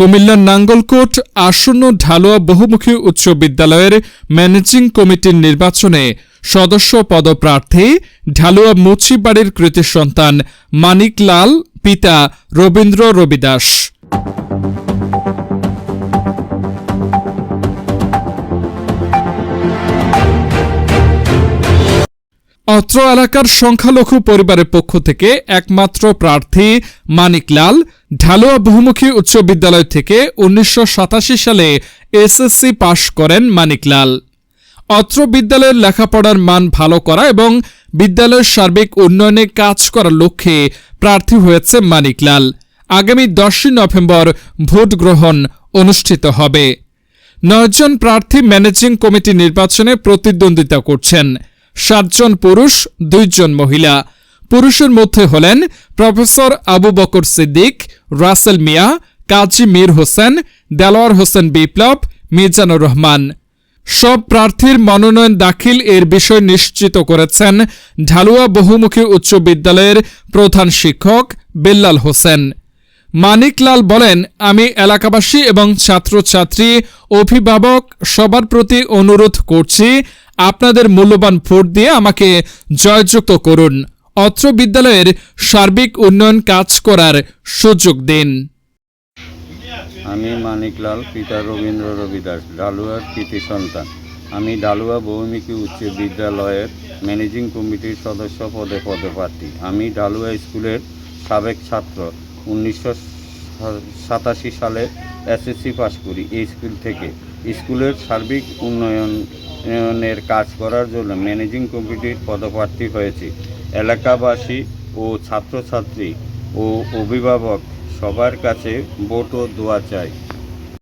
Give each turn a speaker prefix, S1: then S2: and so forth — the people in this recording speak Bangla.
S1: কুমিল্লার নাঙ্গলকোট আসন্ন ঢালোয়া বহুমুখী উচ্চ বিদ্যালয়ের ম্যানেজিং কমিটির নির্বাচনে সদস্য পদপ্রার্থী ঢালুয়া মুচিবাড়ির কৃতি সন্তান মানিক লাল পিতা রবীন্দ্র রবিদাস। অত্র এলাকার সংখ্যালঘু পরিবারের পক্ষ থেকে একমাত্র প্রার্থী মানিক লাল ঢালুয়া বহুমুখী উচ্চ বিদ্যালয় থেকে উনিশশো সাতাশি সালে এসএসসি পাশ করেন মানিক লাল অত্র বিদ্যালয়ের লেখাপড়ার মান ভালো করা এবং বিদ্যালয়ের সার্বিক উন্নয়নে কাজ করার লক্ষ্যে প্রার্থী হয়েছে মানিক লাল আগামী দশই নভেম্বর ভোট গ্রহণ অনুষ্ঠিত হবে। নয়জন প্রার্থী ম্যানেজিং কমিটি নির্বাচনে প্রতিদ্বন্দ্বিতা করছেন। সাতজন পুরুষ, দুইজন মহিলা। পুরুষের মধ্যে হলেন প্রফেসর আবু বকর সিদ্দিক, রাসেল মিয়া, কাজী মীর হোসেন, দেলোয়ার হোসেন বিপ্লব, মিজানুর রহমান। সব প্রার্থীর মনোনয়ন দাখিল এর বিষয় নিশ্চিত করেছেন ঢালুয়া বহুমুখী উচ্চ বিদ্যালয়ের প্রধান শিক্ষক বেল্লাল হোসেন। মানিকলাল বলেন, আমি এলাকাবাসী এবং ছাত্রছাত্রী, অভিভাবক, সবার প্রতি অনুরোধ করছি আপনাদের মূল্যবান ভোট দিয়ে আমাকে জয়যুক্ত করুন। অত্র বিদ্যালয়ের সার্বিক উন্নয়ন কাজ করার সুযোগ দিন।
S2: আমি মানিকলাল, পিতা রবীন্দ্র রবিদাস, ডালুয়ার কৃতি সন্তান। আমি ডালুয়া বহুমুখী উচ্চ বিদ্যালয়ের ম্যানেজিং কমিটির সদস্য পদে পদে প্রার্থী আমি ডালুয়া স্কুলের সাবেক ছাত্র। উনিশশো সাতাশি সালে এসএসসি পাস করি এই স্কুল থেকে। স্কুলের সার্বিক উন্নয়ন উন্নয়নের কাজ করার জন্য ম্যানেজিং কমিটির পদপ্রার্থী হয়েছি। এলাকাবাসী ও ছাত্রছাত্রী ও অভিভাবক সবার কাছে ভোটও দোয়া চাই।